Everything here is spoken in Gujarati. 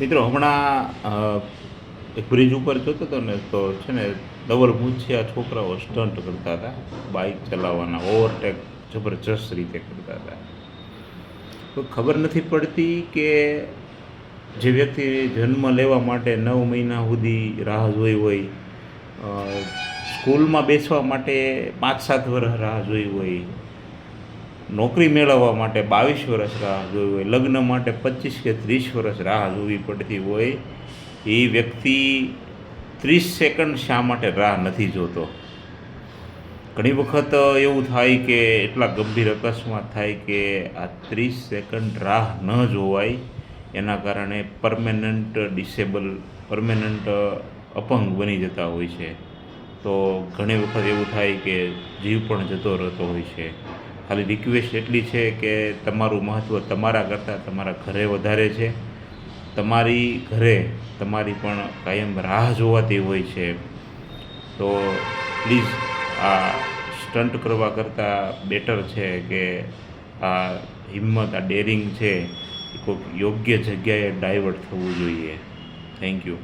મિત્રો, હમણાં એક બ્રિજ ઉપર જોતો હતો ને, તો છે ને ડબલ મૂછિયા છોકરાઓ સ્ટન્ટ કરતા હતા. બાઇક ચલાવવાના ઓવરટેક જબરજસ્ત રીતે કરતા હતા. તો ખબર નથી પડતી કે જે વ્યક્તિ જન્મ લેવા માટે નવ મહિના સુધી રાહ જોઈ હોય સ્કૂલમાં બેસવા માટે પાંચ સાત વર્ષ રાહ જોઈ હોય નોકરી મેળવવા માટે બાવીસ વર્ષ રાહ જોવી હોય, લગ્ન માટે પચીસ કે ત્રીસ વર્ષ રાહ જોવી પડતી હોય, એ વ્યક્તિ ત્રીસ સેકન્ડ શા માટે રાહ નથી જોતો? ઘણી વખત એવું થાય કે, એટલા ગંભીર અકસ્માત થાય કે આ ત્રીસ સેકન્ડ રાહ ન જોવાય, એના કારણે પરમેનન્ટ ડિસેબલ પરમેનન્ટ અપંગ બની જતા હોય છે. તો ઘણી વખત એવું થાય કે જીવ પણ જતો રહેતો હોય છે. ખાલી રિક્વેસ્ટ એટલી છે કે તમારું મહત્ત્વ તમારા કરતાં તમારા ઘરે વધારે છે. તમારી ઘરે તમારી પણ કાયમ રાહ જોવાતી હોય છે. તો પ્લીઝ આ સ્ટન્ટ કરવા કરતાં બેટર છે કે આ હિંમત, આ ડેરિંગ છે કોઈક યોગ્ય જગ્યાએ ડાયવર્ટ થવું જોઈએ. Thank you